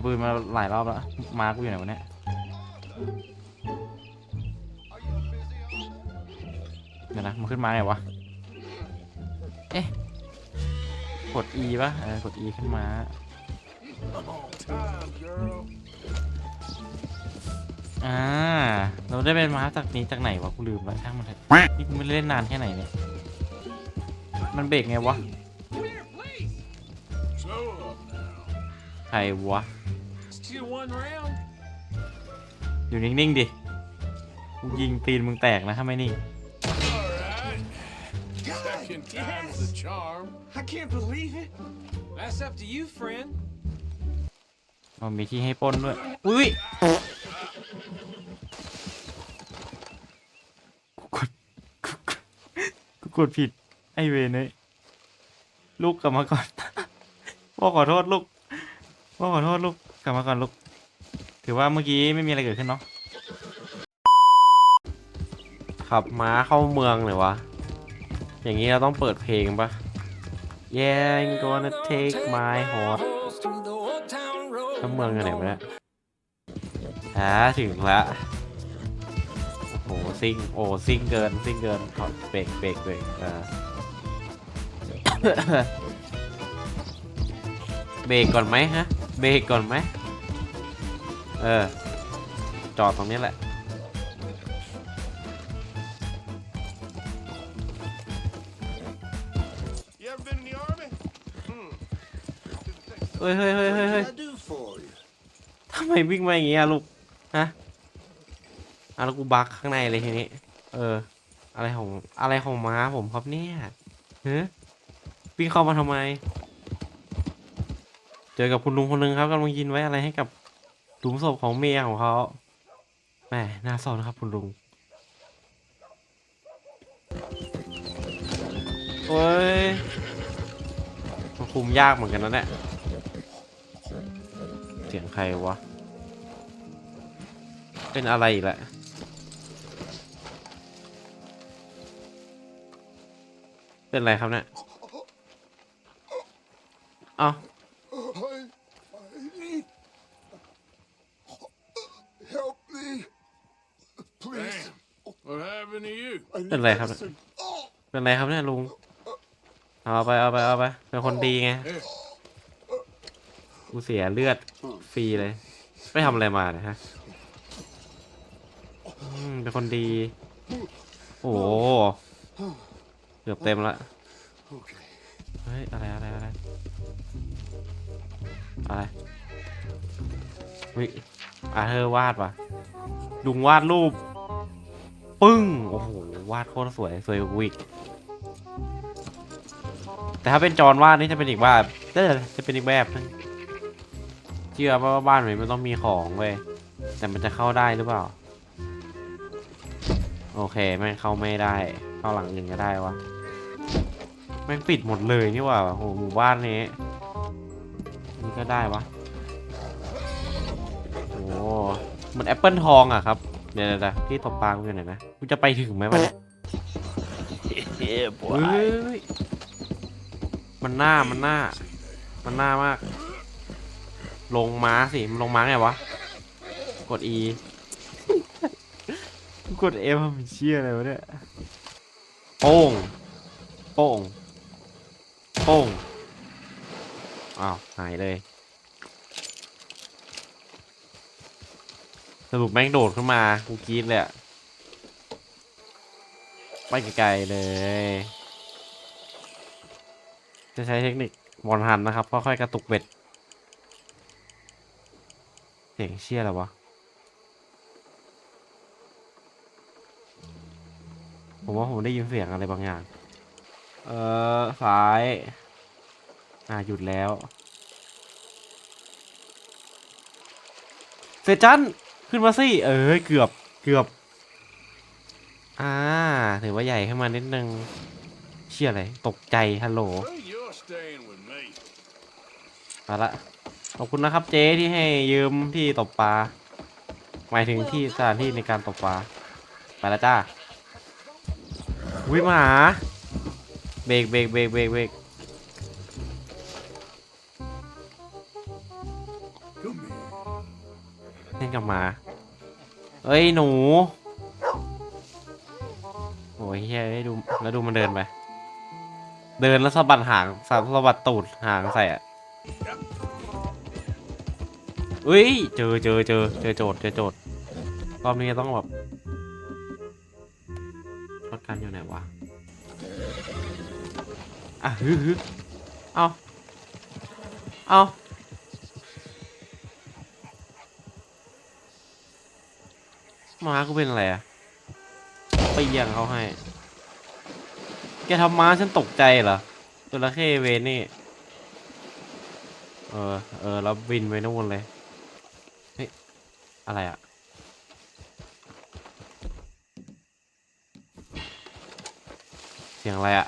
ยปืนมาหลายรอบแล้ว มากูอยู่ไหนวะเนี่ยเดี๋ยวนะมันขึ้นมาไงวะ เอ๊ะ กด E ป่ะ เออ กด E ขึ้นมาอ่า เราได้เป็นม้าจากนี้จากไหนวะ กูลืมแล้วช่างมันเถอะนี่กูไม่ได้เล่นนานแค่ไหนเนี่ย มันเบรกไงวะ ใครวะ you one round. อยู่นิ่งๆดิกูยิงตีนมึงแตกนะถ้าไม่นิ่ง All right. Second time's the charm. I can't believe it. That's up to you, friend. มันมีที่ให้ปล้นด้วย อุ้ยกูกดกูกดกูกดผิด ไอเวนเลยลูกกลับมาก่อน พ่อขอโทษลูก พ่อขอโทษลูก กลับมาก่อนลูก ถือว่าเมื่อกี้ไม่มีอะไรเกิดขึ้นเนาะ ขับม้าเข้าเมืองเลยวะ อย่างนี้เราต้องเปิดเพลงปะ Yeah I'm gonna take my horse แล้วเมืองอยู่ไหนวะเนี่ยอ่าถึงละโอ้โหซิงโอ้ซิงเกินซิงเกินขอเบรกเบรกเบรกอ่าเบรกก่อนไหมฮะ เบรกก่อนไหมเออ จอดตรงนี้แหละ You ever been in the army? Hmm. เฮ้ยเฮ้ยเฮ้ยเฮ้ยเฮ้ย I do for you. ทำไมวิ่งมาอย่างงี้อะลูก ฮะอะแล้วกูบักข้างในเลยทีนี้ เออ อะไรของ อะไรของม้าผมครับเนี่ยเฮ้ยวิ่งเข้ามาทำไม จอกับคุณลุงคนหนึงครับกำลังยินไว้อะไรให้กับหลุมศพของเมียของเขาแหมน่าเศร้านะครับคุณลุงโอ้ยมันคุมยากเหมือนกันนะเนี่ยเสียงใครวะ เป็นอะไรอีกละเป็นอะไรครับเนี่ย เอ้า Help me. Please. What happened to you? I need เป็นไรครับ เป็นไรครับเนี่ยลุง เอาไปเอาไปเอาไป เป็นคนดีไง กูเสียเลือดฟรีเลยไปทำอะไรมาเนี่ยฮะเป็นคนดี โอ้โหเกือบเต็มละ เฮ้ย อะไรอะไรอะไร อะไรวิอาเธอวาดว่ะลุงวาดรูป ปึ้ง โอ้โห วาดโคตรสวย สวยกว่าวิกแต่ถ้าเป็นจอนวาดนี่จะเป็นอีกแบบจะเป็นอีกแบบนึงเชื่อว่าบ้านมันต้องมีของเว้ย แต่มันจะเข้าได้หรือเปล่า โอเคแม่งเข้าไม่ได้ เข้าหลังอื่นก็ได้วะแม่งปิดหมดเลยนี่ว่าโอ้โหหมู่บ้านนี้นี่ก็ได้วะโอ้เหมือนแอปเปิลทองอะครับ เดี๋ยวเดี๋ยวเดี๋ยวที่ตบปลากูอยู่ไหนนะกูจะไปถึงไหมวะเนี่ย Yeah, เฮ้ยมันหน้ามันหน้า มันหน้ามาก ลงม้าสิมันลงม้าไงวะ กด E กด F มันเชี่ยอะไรวะเนี่ยโป้งโป้งโป้งอ้าวหายเลย สรุปแม่งโดดขึ้นมากูกรีดเลยอะไปไกลๆเลย จะใช้เทคนิคบอลหันนะครับค่อยๆกระตุกเบ็ดเสียงเชี่ยอะไรวะผมว่าผมได้ยินเสียงอะไรบางอย่าง เออซ้าย อ่าหยุดแล้ว เสร็จจัน ขึ้นมาสิ เออเกือบเกือบ อ่า ถือว่าใหญ่ขึ้นมานิดนึง เชี่ยอะไร ตกใจ ฮัลโหลมาละ ขอบคุณนะครับเจ๊ที่ให้ยืมที่ตกปลา หมายถึงที่สถานที่ในการตกปลา ไปแล้วจ้าวิมาหาเบรกเบรกเบรกเบรกเบรก นกับหมาเอ้ยหนูโอ้ยเฮ้ยดูแล้วดูมันเดินไป เดินแล้วสะบัดหางสะบัดตูดหางใส่อะเอ้ยเจอเจอเจอเจอโจทย์เจอโจทย์รอบนี้ต้องแบบรถกันอยู่ไหนวะอะฮึฮึเอาเอา มากูเป็นอะไรอะไปเยี่ยงเขาให้ แกทำม้าฉันตกใจเหรอจระเข้เวนี่ เออ เออแล้วบินไปนู่นเลย เฮ้ย อะไรอะเสียงอะไรอะ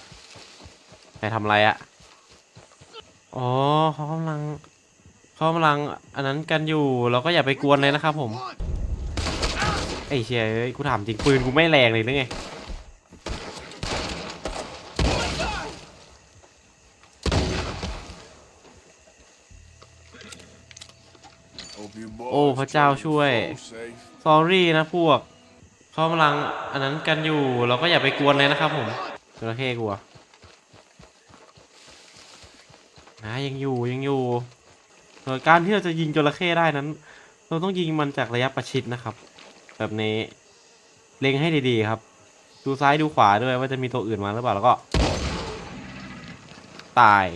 ใครทำอะไรอะอ๋อเขากำลังเขากำลังอันนั้นกันอยู่ เราก็อย่าไปกวนเลยนะครับผม อ้เชี่ยเอ้ยกูถามจริงปืนกูไม่แรงเลยหรือไงโอ้พระเจ้าช่วย so safe. สอรี่นะพวกเขากำลังอันนั้นกันอยู่เราก็อย่าไปกวนเลยนะครับผมจระเข้กลัวนะยังอยู่ยังอยู่เออการที่เราจะยิงจระเข้ได้นั้น เราต้องยิงมันจากระยะประชิดนะครับ แบบนี้ เล็งให้ดีๆครับ ดูซ้ายดูขวาด้วยว่าจะมีตัวอื่นมาหรือเปล่าแล้วก็ ตาย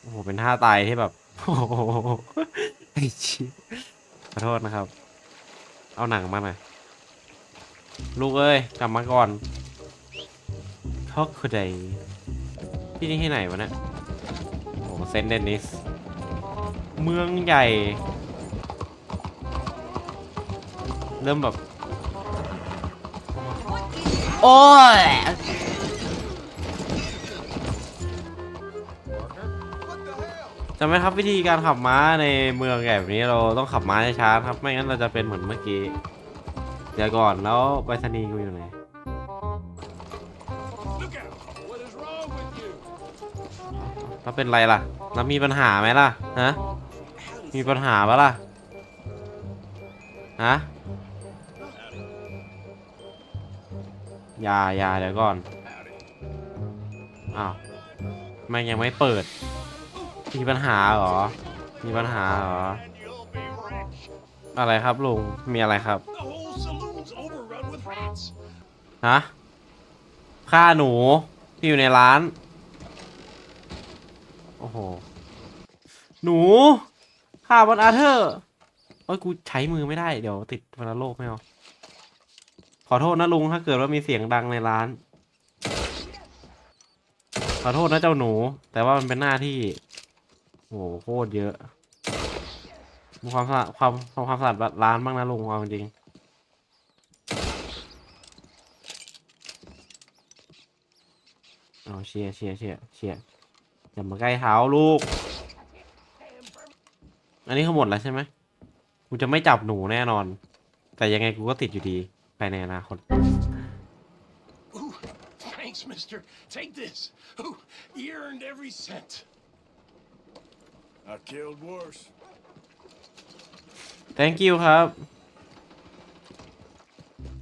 โอ้โห เป็นท่าตายที่แบบ โอ้โหไอ้ชิขอโทษนะครับ เอาหนังมาหน่อย ลูกเอ้ย กลับมาก่อนเขาคือใดที่นี่ที่ไหนวะเนี่ยโอ้เซนเดนิส เมืองใหญ่ เริ่มแบบ โอ้ย จำไหมครับวิธีการขับม้าในเมืองแบบนี้เราต้องขับม้าช้าๆครับ ไม่งั้นเราจะเป็นเหมือนเมื่อกี้ เดี๋ยวก่อนแล้วไปรษณีย์กูอยู่ไหน Look out! What is wrong with you? แล้วเป็นไรล่ะแล้วมีปัญหาไหมล่ะ ฮะ มีปัญหาปะล่ะ ฮะ ยายาเดี๋ยวก่อน อ้าวม่งยังไม่เปิด มีปัญหาเหรอ มีปัญหาเหรอ อะไรครับลุง มีอะไรครับ ฮะฆ่าหนูที่อยู่ในร้าน โอ้โห หนูฆ่าบอลอาเธอร์โอ้ยกูใช้มือไม่ได้ เดี๋ยวติดวัณโรคไม่เอา ขอโทษนะลุงถ้าเกิดว่ามีเสียงดังในร้าน ขอโทษนะเจ้าหนู แต่ว่ามันเป็นหน้าที่โอ้โหโคตรเยอะมีความสะอาดความความความสะอาดร้านบ้างนะลุงเอาจริงเอาเชียร์เชียร์เชียร์เชียร์อย่ามาใกล้เท้าลูก อันนี้เขาหมดแล้วใช่ไหมกูจะไม่จับหนูแน่นอน แต่ยังไงกูก็ติดอยู่ดีายในอนาคต Ooh, thanks, mister. Take this. Ooh, you earned every cent. I killed worse. thank you ครับ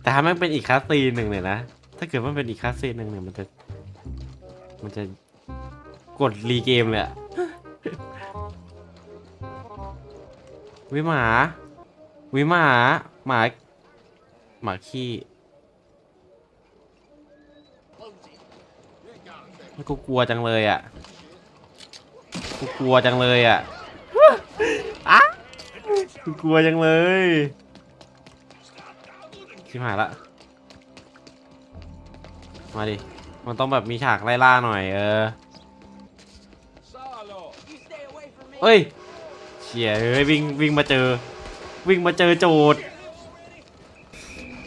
แต่ถ้ามันเป็นอีกคาสซีนหนึ่งเนี่ยนะ ถ้าเกิดมันเป็นอีกคาสซีนหนึ่งเนี่ยมันจะ มันจะกดรีเกมเลยอะวิหมา วิหมา หมา หมาขี้กูกลัวจังเลยอะ กูกลัวจังเลยอะอะกูกลัวจังเลยชิบหายละ มาดิ มันต้องแบบมีฉากไล่ล่าหน่อยเออ Salo. เอ้ยเชี่ยเอ้ยวิ่งวิ่งมาเจอ วิ่งมาเจอโจทย์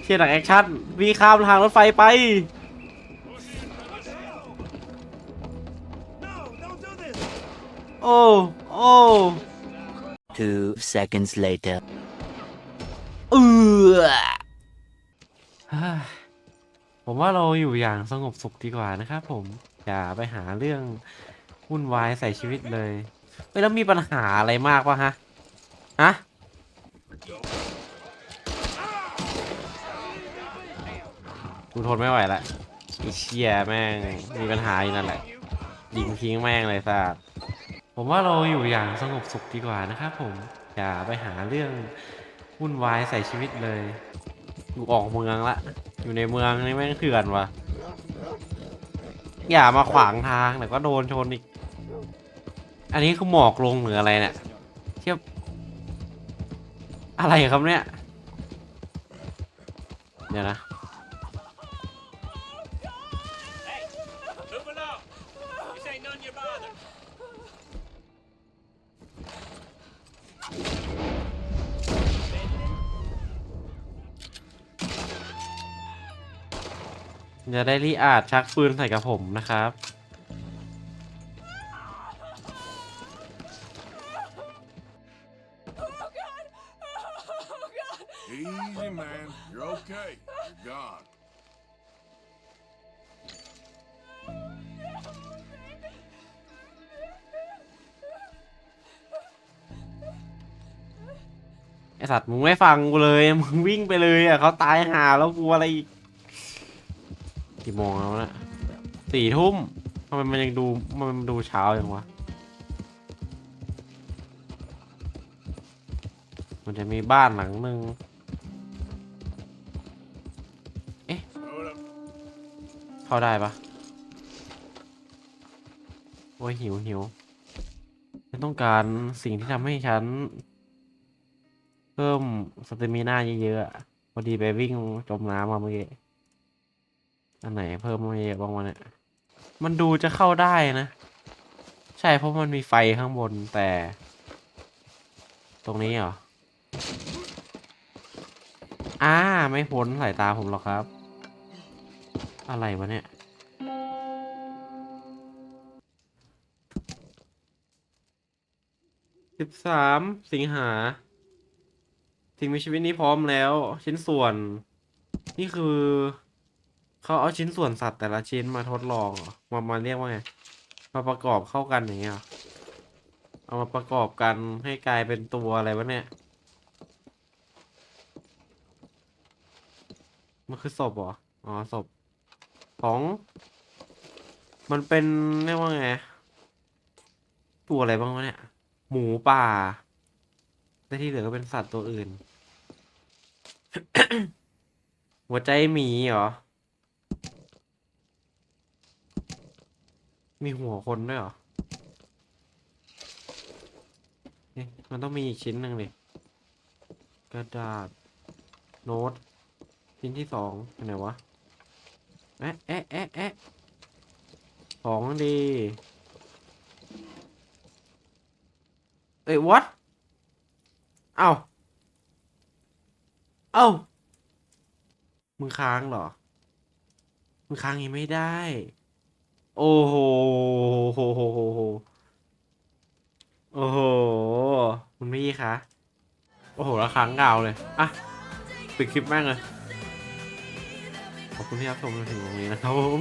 เชี่ยหนังแอคชั่นวิ่งข้ามทางรถไฟไป โอ้ โอ้ Two seconds later. เออเฮ้ยผมว่าเราอยู่อย่างสงบสุขดีกว่านะครับผม อย่าไปหาเรื่องวุ่นวายใส่ชีวิตเลยเฮ้ยแล้วมีปัญหาอะไรมากปะฮะ ฮะ กูทนไม่ไหวละไอ้เชี่ยแม่งมีปัญหาอยู่นั่นแหละยิงทิ้งแม่งเลยสัสผมว่าเราอยู่อย่างสงบสุขดีกว่านะครับผมอย่าไปหาเรื่องวุ่นวายใส่ชีวิตเลยอยู่ออกเมืองละ อยู่ในเมืองนี่แม่งเถื่อนวะอย่ามาขวางทางแต่ก็โดนชนอีก อันนี้คือหมอกลงหรืออะไรเนี่ยเทียบอะไรครับเนี่ย เดี๋ยวนะ อย่าได้รีอาจชักปืนใส่กับผมนะครับ Easy, man. You're okay. You're gone. ไอสัตว์มึงไม่ฟังกูเลย มึงวิ่งไปเลยอะเขาตายหาแล้วกูอะไรอีก กี่โมงแล้วนะสี่ทุ่มทำไมมันยังดูมันดูเช้าอย่างวะ มันจะมีบ้านหลังหนึ่ง Hold up. เข้าได้ปะโอ้ยหิวหิวฉันต้องการสิ่งที่ทำให้ฉัน เพิ่มสเตมิน่าเยอะๆพอดีไปวิ่งจมน้ำมาเมื่อกี้ อันไหนเพิ่มมาเยอะบ้างวะเนี่ย มันดูจะเข้าได้นะ ใช่เพราะมันมีไฟข้างบนแต่ ตรงนี้เหรอ อ่า ไม่พ้นสายตาผมหรอกครับ อะไรวะเนี่ย สิบสามสิงหาสิ่งมีชีวิตนี้พร้อมแล้ว ชิ้นส่วน นี่คือ เขาเอาชิ้นส่วนสัตว์แต่ละชิ้นมาทดลองเหรอมามาเรียกว่าไง มาประกอบเข้ากันอย่างเงี้ยเอเอามาประกอบกันให้กลายเป็นตัวอะไรวะเนี่ย มันคือศพเหรอ อ๋อศพของ มันเป็นเรียกว่าไง ตัวอะไรบ้างวะเนี่ย หมูป่าและที่เหลือก็เป็นสัตว์ตัวอื่น หัวใจหมีเหรอ มีหัวคนด้วยเหรอเอ๊ะมันต้องมีอีกชิ้นหนึ่งดิกระดาษ โน้ต ชิ้นที่สองอไหนวะแอะแอะแอะแอะของดีเอ้ย what เอ้าเอ้ามึงค้างเหรอ มึงค้างยังไม่ได้ โอ้โหโหโหโหโหโอ้โห คุณพี่คะ โอ้โหระค้างยาวเลย อะปิดคลิปแม่งเลย ขอบคุณที่รับชมจนถึงตรงนี้นะครับผม